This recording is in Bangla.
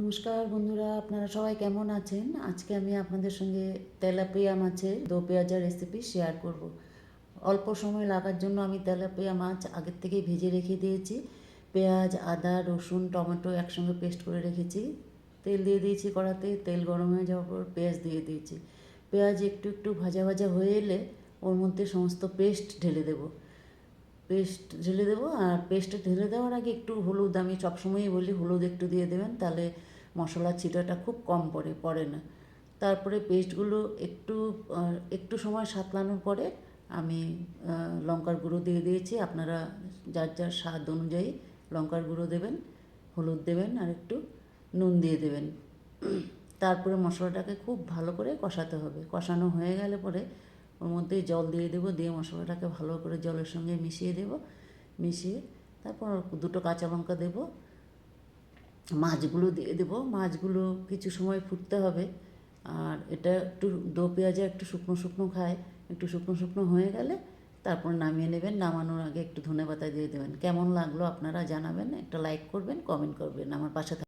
নমস্কার বন্ধুরা, আপনারা সবাই কেমন আছেন? আজকে আমি আপনাদের সঙ্গে তেলাপিয়া মাছের দো পেঁয়াজা রেসিপি শেয়ার করব। অল্প সময় লাগার জন্য আমি তেলাপিয়া মাছ আগের থেকে ভেজে রেখে দিয়েছি। পেঁয়াজ, আদা, রসুন, টমেটো একসঙ্গে পেস্ট করে রেখেছি। তেল দিয়ে দিয়েছি কড়াতে, তেল গরম হয়ে যাওয়ার পর পেঁয়াজ দিয়ে দিয়েছি। পেঁয়াজ একটু একটু ভাজা ভাজা হয়ে এলে ওর মধ্যে সমস্ত পেস্ট ঢেলে দেবো। পেস্ট ঢেলে দেবো, আর পেস্টটা ঢেলে দেওয়ার আগে একটু হলুদ, আমি সবসময়ই বলি হলুদ একটু দিয়ে দেবেন, তাহলে মশলার ছিটাটা খুব কম পড়ে পড়ে না। তারপরে পেস্টগুলো একটু একটু সময় সাতলানোর পরে আমি লঙ্কার গুঁড়ো দিয়ে দিয়েছি, আপনারা যার যার স্বাদ অনুযায়ী লঙ্কার গুঁড়ো দেবেন, হলুদ দেবেন, আর একটু নুন দিয়ে দেবেন। তারপরে মশলাটাকে খুব ভালো করে কষাতে হবে, কষানো হয়ে গেলে পরে ওর মধ্যে জল দিয়ে দেবো, দিয়ে মশলাটাকে ভালো করে জলের সঙ্গে মিশিয়ে দেবো, মিশিয়ে তারপর দুটো কাঁচা লঙ্কা দেবো, মাছগুলো দিয়ে দেবো। মাছগুলো কিছু সময় ফুটতে হবে, আর এটা একটু দো পেঁয়াজে একটু শুকনো শুকনো খায়, একটু শুকনো শুকনো হয়ে গেলে তারপর নামিয়ে নেবেন। নামানোর আগে একটু ধনে পাতা দিয়ে দেবেন। কেমন লাগল আপনারা জানাবেন, একটা লাইক করবেন কমেন্ট করবেন আমার পাশে